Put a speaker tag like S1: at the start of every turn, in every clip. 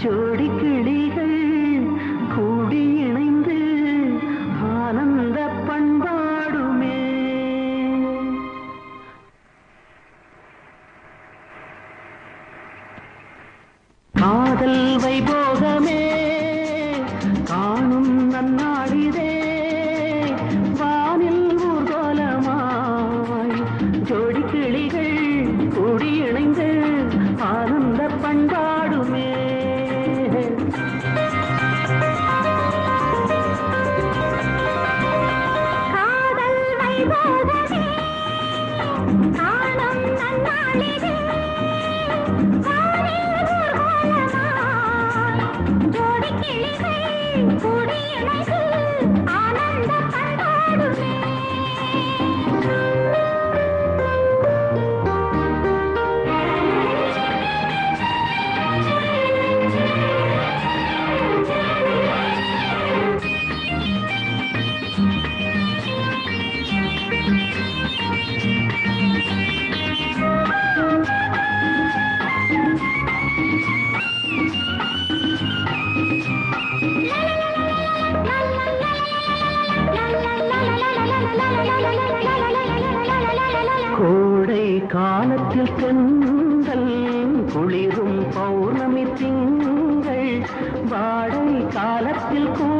S1: जोड़ी किड़ी
S2: கூடிய காலத்தில் பெண்கள் குளிரும் பௌர்ணமி திங்கள் வாடை காலத்தில்
S1: கூட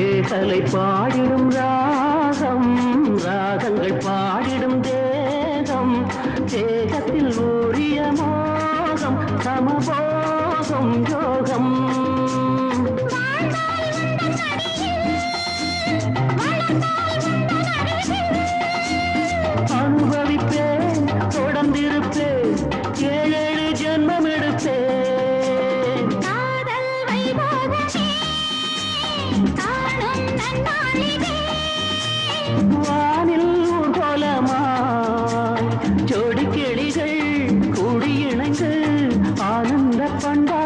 S2: தேகலை பாடிடும் ராகம் ராகங்கள் பாடிடும் தேகம். தேகத்தில் ஊறிய மோகம் சமபோகம் ஆனந்த பண்டா